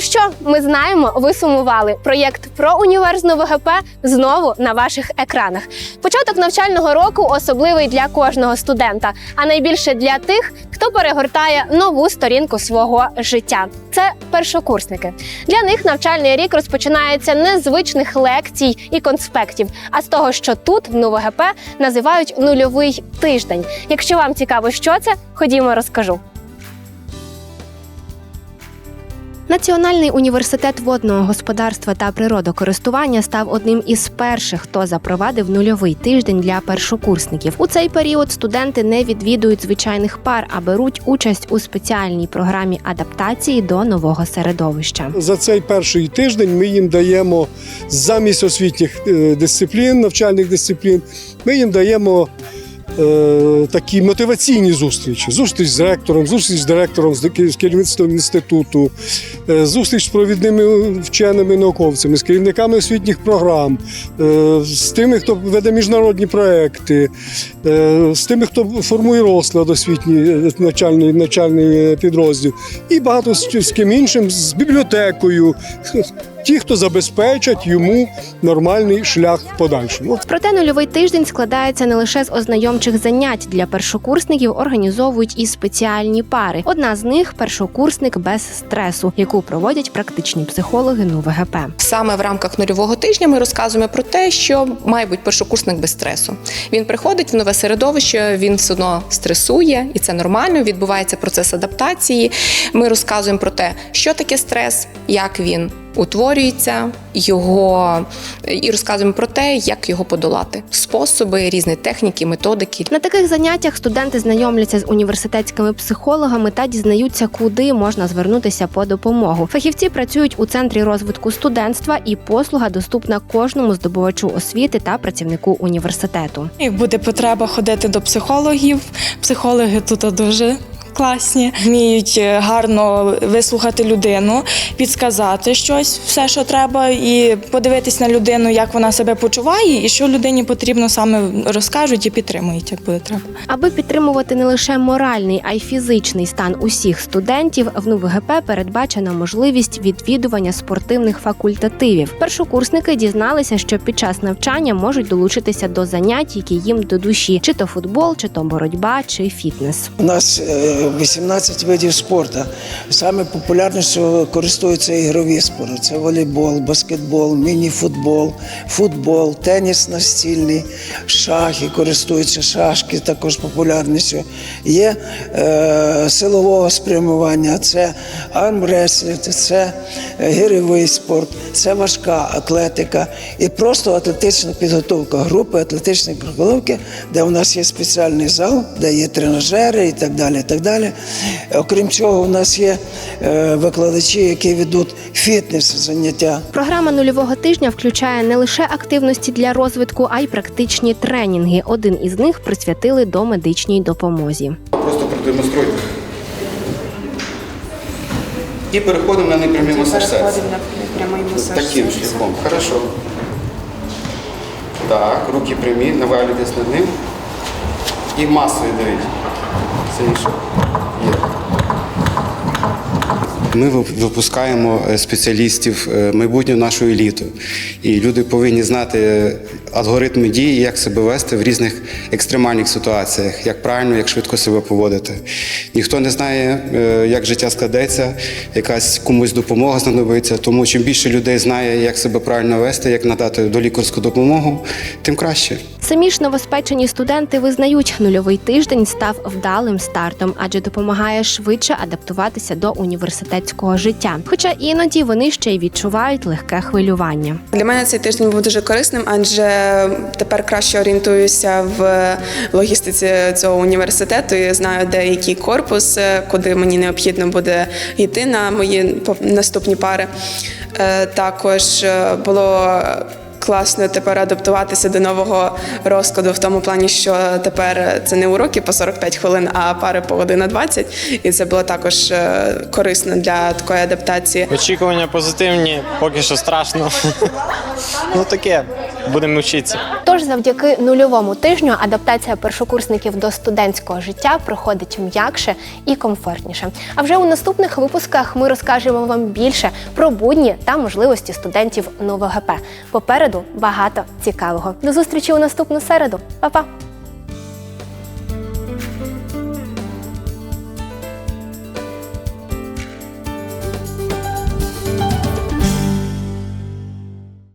Що, ми знаємо, ви сумували. Проєкт про універ з ГП знову на ваших екранах. Початок навчального року особливий для кожного студента, а найбільше для тих, хто перегортає нову сторінку свого життя. Це першокурсники. Для них навчальний рік розпочинається не з звичних лекцій і конспектів, а з того, що тут в НУВГП називають нульовий тиждень. Якщо вам цікаво, що це, ходімо, розкажу. Національний університет водного господарства та природокористування став одним із перших, хто запровадив нульовий тиждень для першокурсників. У цей період студенти не відвідують звичайних пар, а беруть участь у спеціальній програмі адаптації до нового середовища. За цей перший тиждень ми їм даємо замість освітніх е, дисциплін, навчальних дисциплін, ми їм даємо е, такі мотиваційні зустрічі. Зустріч з ректором, зустріч з директором, з керівництвом інституту, е, зустріч з провідними вченими науковцями, з керівниками освітніх програм, е, з тими, хто веде міжнародні проекти, з тими, хто формує розклад освітній навчальний, навчальний підрозділ, і багато з, з ким іншим, з бібліотекою. Ті, хто забезпечать йому нормальний шлях в подальшому. Проте нульовий тиждень складається не лише з ознайомчих занять для першокурсників, організовують і спеціальні пари. Одна з них першокурсник без стресу, яку проводять практичні психологи НУВГП. Саме в рамках нульового тижня ми розказуємо про те, що має бути першокурсник без стресу. Він приходить в нове середовище, він все одно стресує, і це нормально. Відбувається процес адаптації. Ми розказуємо про те, що таке стрес, як він утворюється, його і розказуємо про те, як його подолати, способи, різні техніки, методики. На таких заняттях студенти знайомляться з університетськими психологами та дізнаються, куди можна звернутися по допомогу. Фахівці працюють у центрі розвитку студентства, і послуга доступна кожному здобувачу освіти та працівнику університету. Як буде потреба ходити до психологів, психологи тут дуже класні, вміють е, гарно вислухати людину, підсказати щось, все, що треба, і подивитись на людину, як вона себе почуває, і що людині потрібно саме розкажуть і підтримують, як буде треба. Аби підтримувати не лише моральний, а й фізичний стан усіх студентів, в НУВГП передбачена можливість відвідування спортивних факультативів. Першокурсники дізналися, що під час навчання можуть долучитися до занять, які їм до душі, чи то футбол, чи то боротьба, чи фітнес. У нас е, 18 видів спорту. Саме популярністю користуються ігрові спорти. Це волейбол, баскетбол, міні-футбол, футбол, теніс настільний, шахи, користуються шашки також популярністю. Є е, силового спрямування, це армреслінг, це е, спорт, це важка атлетика і просто атлетична підготовка, групи атлетичної підготовки, де у нас є спеціальний зал, де є тренажери і так далі. І так далі. Окрім цього, у нас є е, викладачі, які ведуть фітнес заняття. Програма нульового тижня включає не лише активності для розвитку, а й практичні тренінги. Один із них присвятили до медичній допомозі. Просто продемонструйте. І переходимо на непрямий масаж серця. Таким шляхом. Хорошо. Так, руки прямі, навалюйтесь над ним. І масою давіть. Сильніше. Є. Ми випускаємо е, спеціалістів е, майбутню нашу еліту. І люди повинні знати е, алгоритми дії, як себе вести в різних екстремальних ситуаціях, як правильно, як швидко себе поводити. Ніхто не знає, як життя складеться, якась комусь допомога знадобиться. Тому чим більше людей знає, як себе правильно вести, як надати долікарську допомогу, тим краще. Самі ж новоспечені студенти визнають, нульовий тиждень став вдалим стартом, адже допомагає швидше адаптуватися до університетського життя. Хоча іноді вони ще й відчувають легке хвилювання. Для мене цей тиждень був дуже корисним, адже тепер краще орієнтуюся в логістиці цього університету. і знаю, де який корпус, е, куди мені необхідно буде йти на мої наступні пари. Е, Також е, було. Класно тепер адаптуватися до нового розкладу в тому плані, що тепер це не уроки по 45 хвилин, а пари по година 20. І це було також е, корисно для такої адаптації. Очікування позитивні, поки що страшно. ну таке. Будемо вчитися. Тож завдяки нульовому тижню адаптація першокурсників до студентського життя проходить м'якше і комфортніше. А вже у наступних випусках ми розкажемо вам більше про будні та можливості студентів НУВГП. Попереду багато цікавого. До зустрічі у наступну середу. Па-па!